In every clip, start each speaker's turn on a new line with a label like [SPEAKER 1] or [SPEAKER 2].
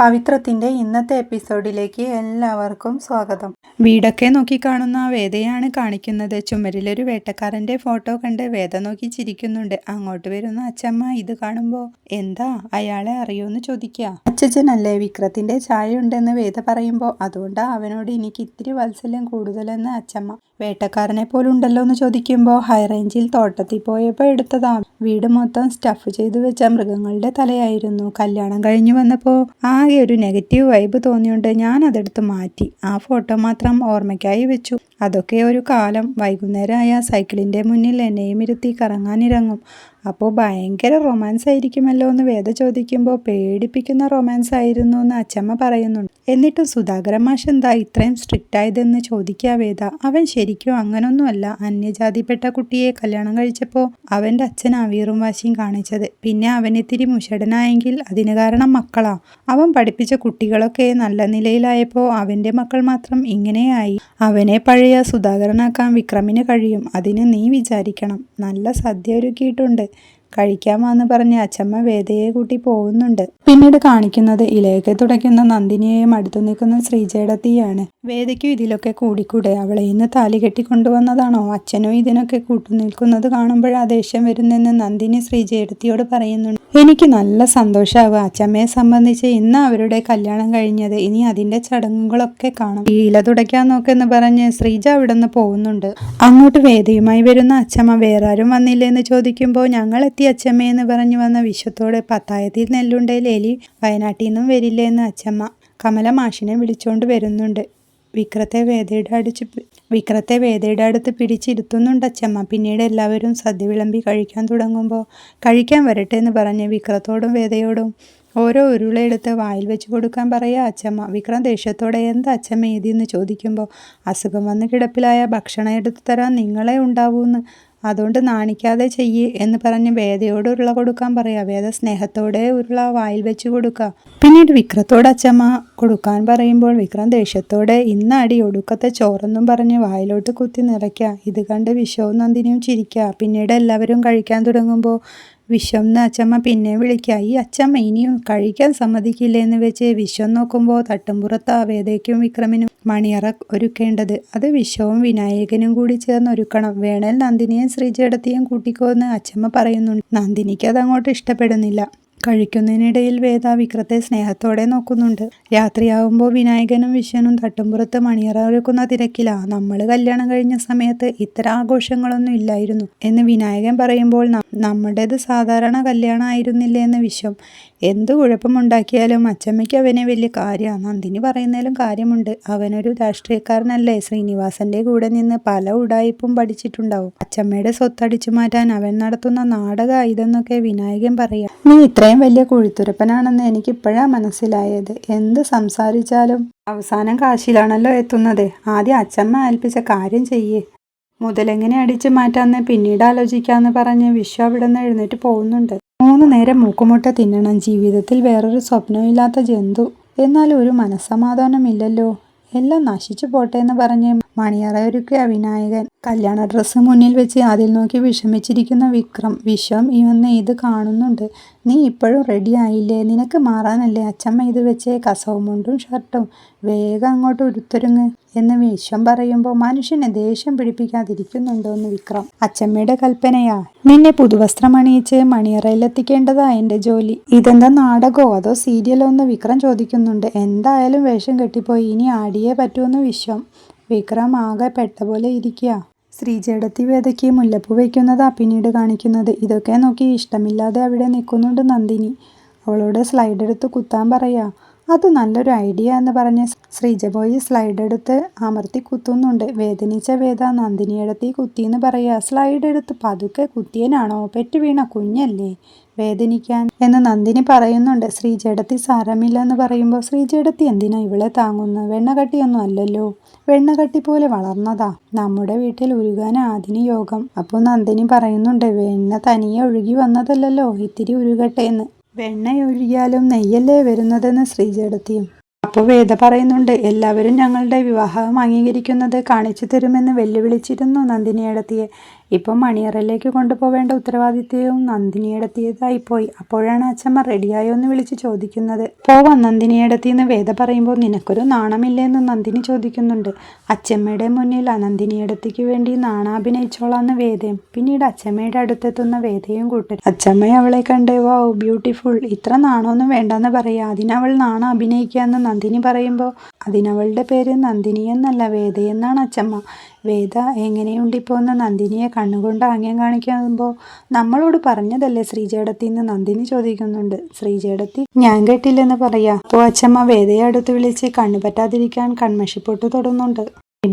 [SPEAKER 1] പവിത്രത്തിന്റെ ഇന്നത്തെ എപ്പിസോഡിലേക്ക് എല്ലാവർക്കും സ്വാഗതം. വീടൊക്കെ നോക്കി കാണുന്ന വേദയാണ് കാണിക്കുന്നത്. ചുമരിലൊരു വേട്ടക്കാരന്റെ ഫോട്ടോ കണ്ട് വേദ നോക്കി ചിരിക്കുന്നുണ്ട്. അങ്ങോട്ട് വരുന്ന അച്ചമ്മ ഇത് കാണുമ്പോൾ എന്താ അയാളെ അറിയോന്ന് ചോദിക്കുക അല്ലേ വിക്രത്തിന്റെ ചായ ഉണ്ടെന്ന് വേദ പറയുമ്പോൾ അതുകൊണ്ടാ അവനോട് എനിക്ക് ഇത്തിരി വത്സല്യം കൂടുതലെന്ന് അച്ചമ്മ. വേട്ടക്കാരനെ പോലുണ്ടല്ലോ എന്ന് ചോദിക്കുമ്പോൾ ഹൈറേഞ്ചിൽ തോട്ടത്തിൽ പോയപ്പോൾ എടുത്തതാ. വീട് മൊത്തം സ്റ്റഫ് ചെയ്തു വെച്ച മൃഗങ്ങളുടെ തലയായിരുന്നു. കല്യാണം കഴിഞ്ഞു വന്നപ്പോൾ ആകെ ഒരു നെഗറ്റീവ് വൈബ് തോന്നിയോണ്ട് ഞാൻ അതെടുത്ത് മാറ്റി. ആ ഫോട്ടോ മാത്രം ഓർമ്മയ്ക്കായി വെച്ചു. അതൊക്കെ ഒരു കാലം. വൈകുന്നേരമായ സൈക്കിളിന്റെ മുന്നിൽ എന്നെയും ഇരുത്തി കറങ്ങാനിറങ്ങും. അപ്പോൾ ഭയങ്കര റൊമാൻസ് ആയിരിക്കുമല്ലോ എന്ന് വേദ ചോദിക്കുമ്പോൾ പേടിപ്പിക്കുന്ന റൊമാൻസ് ആയിരുന്നു എന്ന് അച്ചമ്മ പറയുന്നുണ്ട്. എന്നിട്ടും സുധാകരൻ മാഷ് എന്താ ഇത്രയും സ്ട്രിക്റ്റ് ആയതെന്ന് ചോദിക്കുക വേദ. അവൻ ശരിക്കും അങ്ങനൊന്നുമല്ല. അന്യജാതിപ്പെട്ട കുട്ടിയെ കല്യാണം കഴിച്ചപ്പോൾ അവന്റെ അച്ഛൻ അവീറും വാശിയും കാണിച്ചത്. പിന്നെ അവനിത്തിരി മുഷടനായെങ്കിൽ അതിന് കാരണം മക്കളാ. അവൻ പഠിപ്പിച്ച കുട്ടികളൊക്കെ നല്ല നിലയിലായപ്പോൾ അവന്റെ മക്കൾ മാത്രം ഇങ്ങനെയായി. അവനെ പഴയ സുധാകരനാക്കാൻ വിക്രമിന് കഴിയും. അതിന് നീ വിചാരിക്കണം. നല്ല സദ്യ ഒരുക്കിയിട്ടുണ്ട്. കഴിക്കാമെന്ന് പറഞ്ഞ് അച്ചമ്മ വേദയെ കൂട്ടി പോകുന്നുണ്ട്. പിന്നീട് കാണിക്കുന്നത് ഇലയൊക്കെ തുടയ്ക്കുന്ന നന്ദിനിയെയും അടുത്തു നിൽക്കുന്ന ശ്രീജേടത്തിയാണ് വേദയ്ക്കും ഇതിലൊക്കെ കൂടിക്കൂടെ. അവളെ ഇന്ന് താലി കെട്ടിക്കൊണ്ടുവന്നതാണോ അച്ഛനും ഇതിനൊക്കെ കൂട്ടുനിൽക്കുന്നത് കാണുമ്പോഴാ ദേഷ്യം വരുന്നെന്ന് നന്ദിനി ശ്രീജേടത്തിയോട് പറയുന്നുണ്ട്. എനിക്ക് നല്ല സന്തോഷമാവുക അച്ചമ്മയെ സംബന്ധിച്ച് ഇന്ന് അവരുടെ കല്യാണം കഴിഞ്ഞത്. ഇനി അതിന്റെ ചടങ്ങുകളൊക്കെ കാണും. ഈ ഇല തുടയ്ക്കാൻ നോക്കെന്ന് പറഞ്ഞ് ശ്രീജ അവിടെ നിന്ന് പോകുന്നുണ്ട്. അങ്ങോട്ട് വേദയുമായി വരുന്ന അച്ചമ്മ വേറാരും വന്നില്ലെന്ന് ചോദിക്കുമ്പോൾ ഞങ്ങൾ എത്തി അച്ചമ്മയെന്ന് പറഞ്ഞു വന്ന വിശ്വത്തോട് പത്തായത്തിൽ നെല്ലുണ്ടേൽ എലി വയനാട്ടിൽ നിന്നും വരില്ലേ എന്ന് അച്ചമ്മ കമല മാഷിനെ വിളിച്ചുകൊണ്ട് വരുന്നുണ്ട്. വിക്രത്തെ വേദയുടെ അടിച്ച് വിക്രത്തെ വേദയുടെ അടുത്ത് പിടിച്ചിരുത്തുന്നുണ്ട് അച്ചമ്മ പിന്നീട് എല്ലാവരും സദ്യ വിളമ്പി കഴിക്കാൻ തുടങ്ങുമ്പോൾ കഴിക്കാൻ വരട്ടെ എന്ന് പറഞ്ഞ് വിക്രത്തോടും വേദയോടും ഓരോ ഉരുളയെടുത്ത് വായിൽ വെച്ച് കൊടുക്കാൻ പറയുക അച്ചമ്മ വിക്രം ദേഷ്യത്തോടെ എന്താ അച്ചമ്മ ഏതിന്ന് ചോദിക്കുമ്പോൾ അസുഖം വന്ന് കിടപ്പിലായ ഭക്ഷണം എടുത്തു തരാൻ നിങ്ങളെ ഉണ്ടാവൂന്ന് അതുകൊണ്ട് നാണിക്കാതെ ചെയ്യ് എന്ന് പറഞ്ഞ് വേദയോട് ഉരുള കൊടുക്കാൻ പറയാ. വേദ സ്നേഹത്തോടെ ഉരുള വായിൽ വെച്ച് കൊടുക്കുക പിന്നീട് വിക്രത്തോട് അച്ചമ്മ കൊടുക്കാൻ പറയുമ്പോൾ വിക്രം ദേഷ്യത്തോടെ ഇന്ന് അടി ഒടുക്കത്തെ ചോറെന്നും പറഞ്ഞ് വായിലോട്ട് കുത്തി നിറയ്ക്കുക ഇത് കണ്ട് വിശ്വവും നന്ദിനിയും ചിരിക്കുക പിന്നീട് എല്ലാവരും കഴിക്കാൻ തുടങ്ങുമ്പോൾ വിശ്വം എന്ന് അച്ചമ്മ പിന്നെ വിളിക്കായി ഈ അച്ചമ്മ ഇനിയും കഴിക്കാൻ സമ്മതിക്കില്ല എന്ന് വെച്ച് വിശ്വം നോക്കുമ്പോൾ തട്ടുംപുറത്ത് വേദയ്ക്കും വിക്രമിനും മണിയറ ഒരുക്കേണ്ടത്. അത് വിശ്വവും വിനായകനും കൂടി ചേർന്ന് ഒരുക്കണം. വേണേൽ നന്ദിനിയും ശ്രീജേടത്തെയും കൂട്ടിക്കോന്ന് അച്ചമ്മ പറയുന്നുണ്ട്. നന്ദിനിക്ക് അതങ്ങോട്ട് ഇഷ്ടപ്പെടുന്നില്ല. കഴിക്കുന്നതിനിടയിൽ വേദ വിക്രത്തെ സ്നേഹത്തോടെ നോക്കുന്നുണ്ട്. രാത്രിയാവുമ്പോൾ വിനായകനും വിശ്വനും തട്ടുംപുറത്ത് മണിയറ ഒരുക്കുന്ന തിരക്കിലാ. നമ്മൾ കല്യാണം കഴിഞ്ഞ സമയത്ത് ഇത്തരം ആഘോഷങ്ങളൊന്നും ഇല്ലായിരുന്നു എന്ന് വിനായകൻ പറയുമ്പോൾ നമ്മുടേത് സാധാരണ കല്യാണം ആയിരുന്നില്ലേ എന്ന് വിശ്വം. എന്ത് കുഴപ്പമുണ്ടാക്കിയാലും അച്ചമ്മയ്ക്ക് അവനെ വലിയ കാര്യമാണ് നന്ദിനി പറയുന്നതിലും കാര്യമുണ്ട്. അവനൊരു രാഷ്ട്രീയക്കാരനല്ലേ. ശ്രീനിവാസന്റെ കൂടെ നിന്ന് പല ഉടായിപ്പും പഠിച്ചിട്ടുണ്ടാവും. അച്ചമ്മയുടെ സ്വത്തടിച്ചു മാറ്റാൻ അവൻ നടത്തുന്ന നാടക ഇതെന്നൊക്കെ വിനായകൻ പറയാം. നീ ഇത്രയും വലിയ കുഴിത്തുരപ്പനാണെന്ന് എനിക്കിപ്പോഴാണ് മനസ്സിലായത്. എന്ത് സംസാരിച്ചാലും? അവസാനം കാശിയിലാണല്ലോ എത്തുന്നത്. ആദ്യം അച്ചമ്മ ഏൽപ്പിച്ച കാര്യം ചെയ്യേ. മുതലെങ്ങനെ അടിച്ച് മാറ്റാന്ന് പിന്നീട് ആലോചിക്കാന്ന് പറഞ്ഞ് വിശ്വ അവിടെ നിന്ന് എഴുന്നേറ്റ് പോകുന്നുണ്ട്. മൂന്ന് നേരം മൂക്കുമുട്ട തിന്നണം. ജീവിതത്തിൽ വേറൊരു സ്വപ്നമില്ലാത്ത ജന്തു. എന്നാൽ ഒരു മനസ്സമാധാനമില്ലല്ലോ. എല്ലാം നശിച്ചു പോട്ടെ എന്ന് പറഞ്ഞ് മണിയറയൊരുക്കിയ വിനായകൻ. കല്യാണ ഡ്രസ്സ് മുന്നിൽ വെച്ച് അതിൽ നോക്കി വിഷമിച്ചിരിക്കുന്ന വിക്രം വിശ്വം ഇവന്ന് ഇത് കാണുന്നുണ്ട്. നീ ഇപ്പോഴും റെഡി ആയില്ലേ? നിനക്ക് മാറാനല്ലേ? അച്ചമ്മ ഇത് വെച്ച് കസവും മുണ്ടും ഷർട്ടും. വേഗം അങ്ങോട്ട് ഉരുത്തൊരുങ്ങ് എന്ന് വിശ്വം പറയുമ്പോൾ മനുഷ്യനെ ദേഷ്യം പിടിപ്പിക്കാതിരിക്കുന്നുണ്ടോ എന്ന് വിക്രം. അച്ചമ്മയുടെ കൽപ്പനയാ. നിന്നെ പുതുവസ്ത്രം അണിയിച്ച് മണിയറയിലെത്തിക്കേണ്ടതാ എന്റെ ജോലി. ഇതെന്താ നാടകമോ അതോ സീരിയലോ എന്ന് വിക്രം ചോദിക്കുന്നുണ്ട്. എന്തായാലും വേഷം കെട്ടിപ്പോയി. ഇനി ആടിയേ പറ്റുമെന്ന് വിശ്വം. വിക്രം ആകെ പെട്ട പോലെ ഇരിക്കുക ശ്രീജേടത്തി വേദയ്ക്ക് മുല്ലപ്പൂ വയ്ക്കുന്നതാ പിന്നീട് കാണിക്കുന്നത്. ഇതൊക്കെ നോക്കി ഇഷ്ടമില്ലാതെ അവിടെ നിൽക്കുന്നുണ്ട് നന്ദിനി. അവളോട് സ്ലൈഡ് എടുത്ത് കുത്താൻ പറയാ അത് നല്ലൊരു ഐഡിയ എന്ന് പറഞ്ഞ് ശ്രീജബോയി സ്ലൈഡ് എടുത്ത് അമർത്തി കുത്തുന്നുണ്ട്. വേദനിച്ച വേദ നന്ദിനിയെടുത്തി കുത്തിയെന്ന് പറയുക. സ്ലൈഡ് എടുത്ത് പതുക്കെ കുത്തിയനാണോ? പെറ്റു വീണ കുഞ്ഞല്ലേ? വേദനിക്കാൻ എന്ന് നന്ദിനി പറയുന്നുണ്ട്. ശ്രീജേടത്തി സാരമില്ല എന്ന് പറയുമ്പോൾ ശ്രീജേടത്തി എന്തിനാ ഇവളെ താങ്ങുന്നു വെണ്ണകട്ടിയൊന്നും അല്ലല്ലോ. വെണ്ണകട്ടി പോലെ വളർന്നതാ. നമ്മുടെ വീട്ടിൽ ഉരുകാൻ ആദിന് യോഗം. അപ്പോൾ നന്ദിനി പറയുന്നുണ്ട് വെണ്ണ തനിയെ ഒഴുകി വന്നതല്ലല്ലോ. ഇത്തിരി ഉരുകട്ടെ എന്ന്. വെണ്ണ ഒഴുകിയാലും നെയ്യല്ലേ വരുന്നതെന്ന് ശ്രീജേടത്തിയും അപ്പോൾ വേദ പറയുന്നുണ്ട് എല്ലാവരും ഞങ്ങളുടെ വിവാഹം അംഗീകരിക്കുന്നത് കാണിച്ചു തരുമെന്ന് വെല്ലുവിളിച്ചിരുന്നു നന്ദിനിയടത്തിയെ. ഇപ്പം മണിയറയിലേക്ക് കൊണ്ടുപോവേണ്ട ഉത്തരവാദിത്വവും പോയി. അപ്പോഴാണ് അച്ഛമ്മ റെഡിയായോ എന്ന് വിളിച്ച് ചോദിക്കുന്നത്. പോവാം നന്ദിനിയെടുത്തിന്ന് വേദ പറയുമ്പോൾ നിനക്കൊരു നാണമില്ലേന്ന് നന്ദിനി ചോദിക്കുന്നുണ്ട്. അച്ഛമ്മയുടെ മുന്നിൽ ആ നന്ദിനിയെടുത്തിക്ക് വേണ്ടി നാണാഭിനയിച്ചോളാന്ന് വേദയും പിന്നീട് അച്ഛമ്മയുടെ അടുത്തെത്തുന്ന വേദയും കൂട്ടരും. അച്ഛമ്മ അവളെ കണ്ടേ വാ ബ്യൂട്ടിഫുൾ. ഇത്ര നാണമൊന്നും വേണ്ടെന്ന് പറയുക അതിനവൾ നാണം അഭിനയിക്കാന്ന് നന്ദിനി പറയുമ്പോൾ അതിനവളുടെ പേര് നന്ദിനി എന്നല്ല വേദയെന്നാണ് അച്ഛമ്മ. വേദ എങ്ങനെയുണ്ടിപ്പോൾ എന്ന് നന്ദിനിയെ കണ്ണുകൊണ്ട് ആംഗ്യം കാണിക്കുമ്പോൾ നമ്മളോട് പറഞ്ഞതല്ലേ ശ്രീജേടത്തി എന്ന് നന്ദിനി ചോദിക്കുന്നുണ്ട്. ശ്രീജേടത്തി ഞാൻ കേട്ടില്ലെന്ന് പറയാ. അപ്പോൾ അച്ഛമ്മ വേദയെ അടുത്ത് വിളിച്ച് കണ്ണു പറ്റാതിരിക്കാൻ കൺമഷിപ്പൊട്ട് തൊടുന്നുണ്ട്.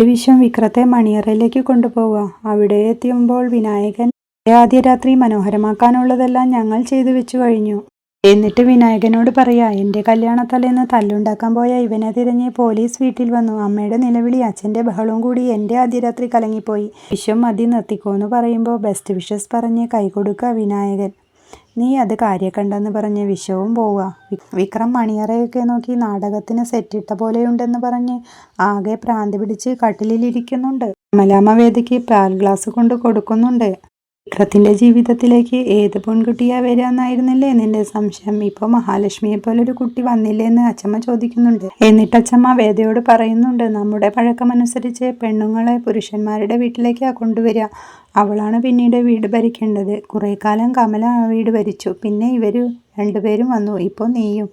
[SPEAKER 1] വിശ്വം വിക്രത്തെ മണിയറയിലേക്ക് കൊണ്ടുപോവുക അവിടെ എത്തിയുമ്പോൾ വിനായകൻ ആദ്യ രാത്രി മനോഹരമാക്കാനുള്ളതെല്ലാം ഞങ്ങൾ ചെയ്തു വെച്ചു കഴിഞ്ഞു. എന്നിട്ട് വിനായകനോട് പറയാ എന്റെ കല്യാണത്തലേന്ന് തല്ലുണ്ടാക്കാൻ പോയ ഇവനെ തിരഞ്ഞ് പോലീസ് വീട്ടിൽ വന്നു. അമ്മയുടെ നിലവിളി അച്ഛന്റെ ബഹളവും കൂടി എന്റെ അതിരാത്രി രാത്രി കലങ്ങിപ്പോയി. വിശ്വം മതി നിർത്തിക്കോന്ന് പറയുമ്പോൾ ബെസ്റ്റ് വിഷസ് പറഞ്ഞ് കൈകൊടുക്കുക വിനായകൻ. നീ അത് കാര്യക്കണ്ടെന്ന് പറഞ്ഞ് വിഷവും പോവുക. വിക്രം മണിയറയൊക്കെ നോക്കി നാടകത്തിന് സെറ്റിട്ട പോലെയുണ്ടെന്ന് പറഞ്ഞ് ആകെ പ്രാന്തി പിടിച്ച് കട്ടിലിരിക്കുന്നുണ്ട് കമലാമ്മ വേദിക്ക് പാൽ ഗ്ലാസ് കൊണ്ട് കൊടുക്കുന്നുണ്ട്. വിക്രത്തിന്റെ ജീവിതത്തിലേക്ക് ഏത് പെൺകുട്ടിയാ വരാമെന്നായിരുന്നില്ലേ നിന്റെ സംശയം. ഇപ്പൊ മഹാലക്ഷ്മിയെ പോലെ ഒരു കുട്ടി വന്നില്ലേ എന്ന് അച്ഛമ്മ ചോദിക്കുന്നുണ്ട്. എന്നിട്ട് അച്ഛമ്മ വേദയോട് പറയുന്നുണ്ട് നമ്മുടെ പഴക്കമനുസരിച്ച് പെണ്ണുങ്ങളെ പുരുഷന്മാരുടെ വീട്ടിലേക്കാ കൊണ്ടുവരിക. അവളാണ് പിന്നീട് വീട് ഭരിക്കേണ്ടത്. കുറേ കാലം കമല വീട് ഭരിച്ചു. പിന്നെ ഇവർ രണ്ടുപേരും വന്നു. ഇപ്പോൾ നീയും.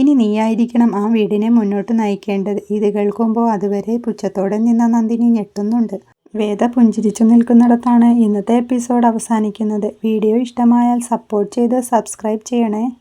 [SPEAKER 1] ഇനി നീയായിരിക്കണം ആ വീടിനെ മുന്നോട്ട് നയിക്കേണ്ടത്. ഇത് കേൾക്കുമ്പോൾ അതുവരെ പുച്ഛത്തോടെ നിന്ന നന്ദിനി ഞെട്ടുന്നുണ്ട്. വേദ പുഞ്ചിരിച്ചു നിൽക്കുന്നിടത്താണ് ഇന്നത്തെ എപ്പിസോഡ് അവസാനിക്കുന്നത്. വീഡിയോ ഇഷ്ടമായാൽ സപ്പോർട്ട് ചെയ്ത് സബ്സ്ക്രൈബ് ചെയ്യണേ.